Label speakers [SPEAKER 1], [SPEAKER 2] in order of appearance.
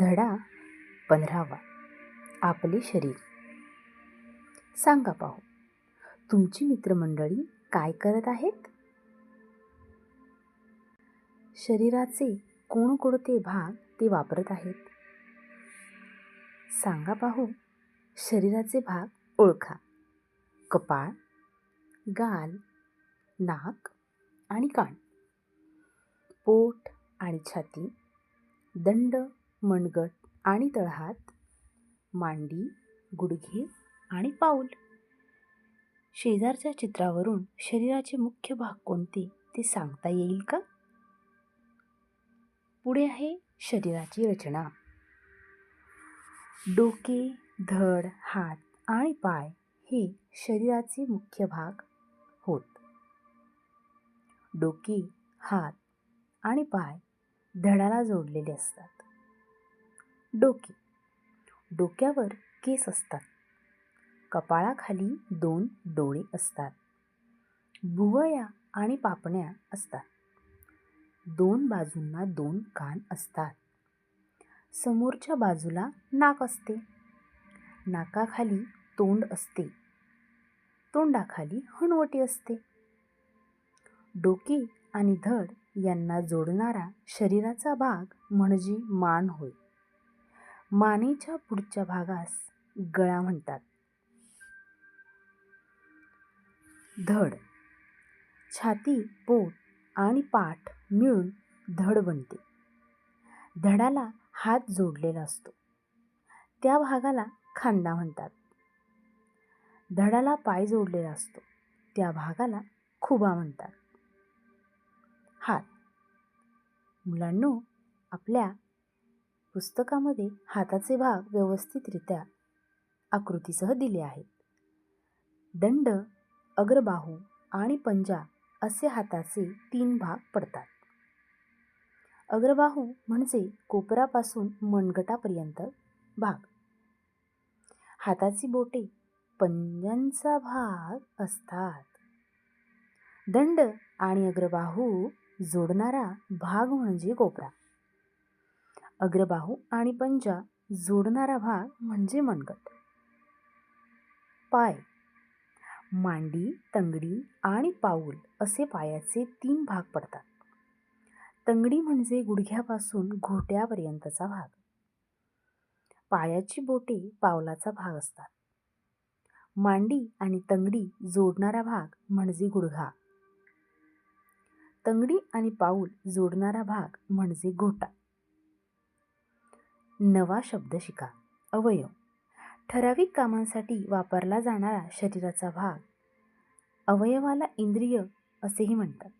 [SPEAKER 1] धडा पंधरावा. आपले शरीर. सांगा पाहू तुमची मित्रमंडळी काय करत आहेत? शरीराचे कोणकोणते भाग ते वापरत आहेत? सांगा पाहू शरीराचे भाग ओळखा. कपाळ गाल नाक आणि कान. पोट आणि छाती दंड मनगट आणि तळहात मांडी गुडघे आणि पाऊल. शेजारच्या चित्रावरून शरीराचे मुख्य भाग कोणते ते सांगता येईल का? पुढे आहे शरीराची रचना. डोके धड हात आणि पाय हे शरीराचे मुख्य भाग होत. डोके हात आणि पाय धडाला जोडलेले असतात. डोके. डोक्यावर केस असतात. कपाळाखाली दोन डोळे असतात. भुवया आणि पापण्या असतात. दोन बाजूंना दोन कान असतात. समोरच्या बाजूला नाक असते. नाकाखाली तोंड असते. तोंडाखाली हणवटी असते. डोके आणि धड यांना जोडणारा शरीराचा भाग म्हणजे मान होय. मानेच्या पुढच्या भागास गळा म्हणतात. धड. छाती पोट आणि पाठ मिळून धड बनते. धडाला हात जोडलेला असतो. त्या भागाला खांदा म्हणतात. धडाला पाय जोडलेला असतो. त्या भागाला खुबा म्हणतात. हात. मुलांनो आपल्या पुस्तकामध्ये हाताचे भाग व्यवस्थितरित्या आकृतीसह दिले आहेत. दंड अग्रबाहू आणि पंजा असे हाताचे तीन भाग पडतात. अग्रबाहू म्हणजे कोपरापासून मनगटापर्यंत भाग. हाताची बोटे पंजांचा भाग असतात. दंड आणि अग्रबाहू जोडणारा भाग म्हणजे कोपरा. अग्रबाहू आणि पंजा जोडणारा भाग म्हणजे मनगट. पाय. मांडी तंगडी आणि पाऊल असे पायाचे तीन भाग पडतात. तंगडी म्हणजे गुडघ्यापासून घोट्यापर्यंतचा भाग. पायाची बोटे पावलाचा भाग असतात. मांडी आणि तंगडी जोडणारा भाग म्हणजे गुडघा. तंगडी आणि पाऊल जोडणारा भाग म्हणजे घोटा. नवा शब्द शिका. अवयव. ठराविक कामांसाठी वापरला जाणारा शरीराचा भाग. अवयवाला इंद्रिय असेही म्हणतात.